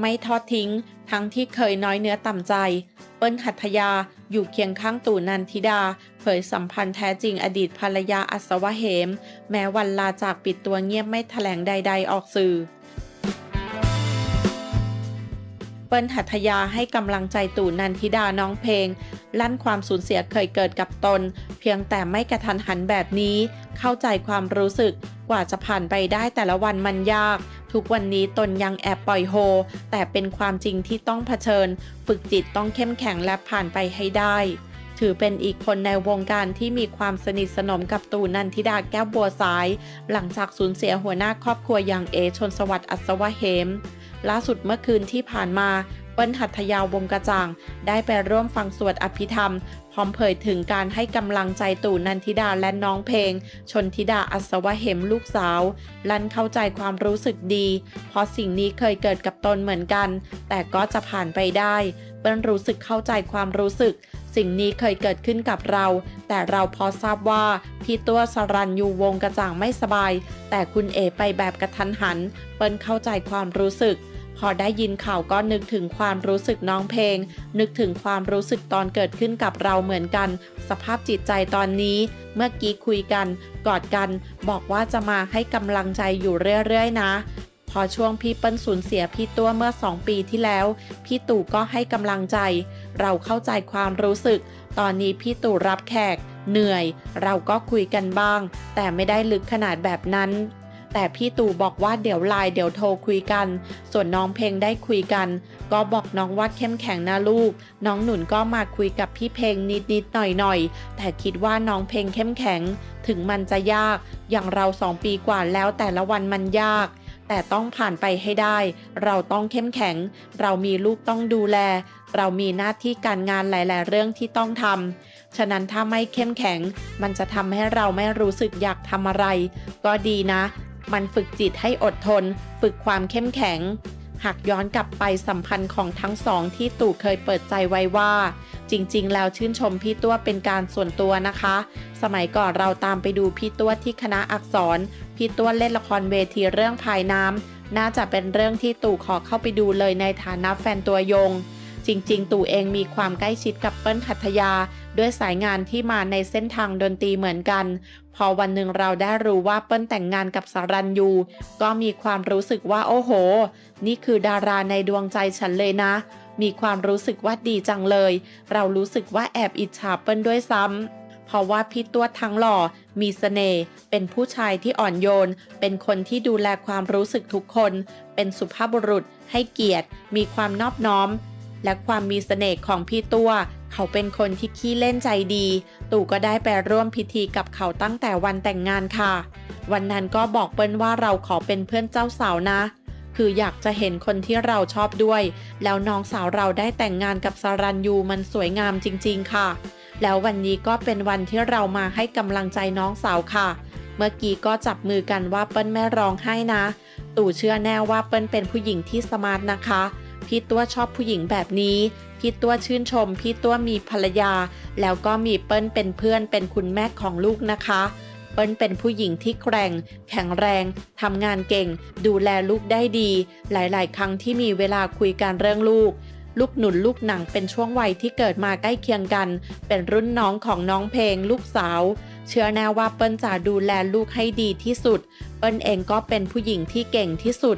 ไม่ทอดทิ้ง ทั้งที่เคยน้อยเนื้อต่ำใจ เปิ้ลหัตถยาอยู่เคียงข้างตู่นันทิดา เผยสัมพันธ์แท้จริงอดีตภรรยาอัศวะเหม แม้วันลาจากปิดตัวเงียบไม่แถลงใด ๆ ออกสื่อ เปิ้ลหัตถยาให้กำลังใจตู่นันทิดาน้องเพลง ลั่นความสูญเสียเคยเกิดกับตน เพียงแต่ไม่กระทันหันแบบนี้ เข้าใจความรู้สึกกว่าจะผ่านไปได้แต่ละวันมันยาก ทุกวันนี้ตนยังแอบปล่อยโฮ แต่เป็นความจริงที่ต้องเผชิญ ฝึกจิตต้องเข้มแข็งและผ่านไปให้ได้ ถือเป็นอีกคนในวงการที่มีความสนิทสนมกับตู่นันทิดาแก้วบัวสาย หลังจากสูญเสียหัวหน้าครอบครัวอย่างเอชนสวัสดิ์อัศวะเหม ล่าสุดเมื่อคืนที่ผ่านมา ปิ้ลหัตถยาวงกระจ่าง ได้ไปร่วมฟังสวดอภิธรรม พร้อมเผยถึงการให้กำลังใจตู่นันทิดาและน้องเพลง ชนทิดาอัศวะเหมลูกสาว ลันเข้าใจความรู้สึกดี เพราะสิ่งนี้เคยเกิดกับตนเหมือนกัน แต่ก็จะผ่านไปได้ เปิ้ลรู้สึกเข้าใจความรู้สึก สิ่งนี้เคยเกิดขึ้นกับเรา แต่เราพอทราบว่าพี่ตัวสรันยูวงกระจ่างไม่สบาย แต่คุณเอไปแบบกระทันหัน เปิ้ลเข้าใจความรู้สึก พอได้ยินข่าวก็นึกถึงความรู้สึกน้องเพลง นึกถึงความรู้สึกตอนเกิดขึ้นกับเราเหมือนกัน สภาพจิตใจตอนนี้ เมื่อกี้คุยกัน กอดกัน บอกว่าจะมาให้กำลังใจอยู่เรื่อยๆนะ พอช่วงพี่เปิ้ลสูญเสียพี่ตัวเมื่อ 2 ปีที่แล้ว พี่ตู่ก็ให้กำลังใจ เราเข้าใจความรู้สึก ตอนนี้พี่ตู่รับแขก เหนื่อย เราก็คุยกันบ้าง แต่ไม่ได้ลึกขนาดแบบนั้น แต่พี่ตู่บอกว่าเดี๋ยวไลน์เดี๋ยวโทรคุยกัน ส่วนน้องเพลงได้คุยกัน ก็บอกน้องว่าเข้มแข็งนะลูก น้องหนุนก็มาคุยกับพี่เพลงนิดๆหน่อยๆแต่คิดว่าน้องเพลงเข้มแข็ง ถึงมันจะยาก อย่างเราสองปีกว่าแล้วแต่ละวันมันยากแต่ต้องผ่านไปให้ได้ เราต้องเข้มแข็ง เรามีลูกต้องดูแล เรามีหน้าที่การงานหลาย ๆ เรื่องที่ต้องทำ ฉะนั้นถ้าไม่เข้มแข็ง มันจะทำให้เราไม่รู้สึกอยากทำอะไร ก็ดีนะ มันฝึกจิตให้อดทน ฝึกความเข้มแข็ง หากย้อนกลับไปสัมพันธ์ของทั้งสองที่ตู่เคยเปิดใจไว้ว่า จริงๆ แล้วชื่นชมพี่ตัวเป็นการส่วนตัวนะคะ สมัยก่อนเราตามไปดูพี่ตัวที่คณะอักษร พี่ตัวเล่นละครเวทีเรื่องภายน้ำน่าจะเป็นเรื่องที่ตู่ขอเข้าไปดูเลยในฐานะแฟนตัวยงจริง ๆ ตู่เองมีความใกล้ชิดกับเปิ้ลหัตถยา ด้วยสายงานที่มาในเส้นทางดนตรีเหมือนกัน พอวันหนึ่งเราได้รู้ว่าเปิ้ลแต่งงานกับสารันยู ก็มีความรู้สึกว่าโอ้โห นี่คือดาราในดวงใจฉันเลยนะ มีความรู้สึกว่าดีจังเลย เรารู้สึกว่าแอบอิจฉาเปิ้ลด้วยซ้ำเพราะว่าพี่ตัวทั้งหล่อ มีเสน่ห์ เป็นผู้ชายที่อ่อนโยน เป็นคนที่ดูแลความรู้สึกทุกคน เป็นสุภาพบุรุษ ให้เกียรติ มีความนอบน้อม และความมีเสน่ห์ของพี่ตัว เขาเป็นคนที่ขี้เล่นใจดี ตู่ก็ได้ไปร่วมพิธีกับเขาตั้งแต่วันแต่งงานค่ะ วันนั้นก็บอกเปิ้ลว่าเราขอเป็นเพื่อนเจ้าสาวนะ คืออยากจะเห็นคนที่เราชอบด้วย แล้วน้องสาวเราได้แต่งงานกับสารันยูมันสวยงามจริง ๆ ค่ะ แล้ววันนี้ก็เป็นวันที่เรามาให้กำลังใจน้องสาวค่ะ เมื่อกี้ก็จับมือกันว่าเปิ้ลแม่ร้องไห้นะ ตู่เชื่อแน่ว่าเปิ้ลเป็นผู้หญิงที่สมาร์ทนะคะ พี่ตัวชอบผู้หญิงแบบนี้ พี่ตัวชื่นชม พี่ตัวมีภรรยา แล้วก็มีเปิ้ลเป็นเพื่อนเป็นคุณแม่ของลูกนะคะ เปิ้ลเป็นผู้หญิงที่แกร่ง แข็งแรงทำงานเก่ง ดูแลลูกได้ดี หลาย ๆ ครั้งที่มีเวลาคุยกันเรื่องลูกลูกหนุนลูกหนังเป็นช่วงวัยที่เกิดมาใกล้เคียงกัน เป็นรุ่นน้องของน้องเพลงลูกสาว เชื่อแน่ว่าเปิ้ลจะดูแลลูกให้ดีที่สุด เปิ้ลเองก็เป็นผู้หญิงที่เก่งที่สุด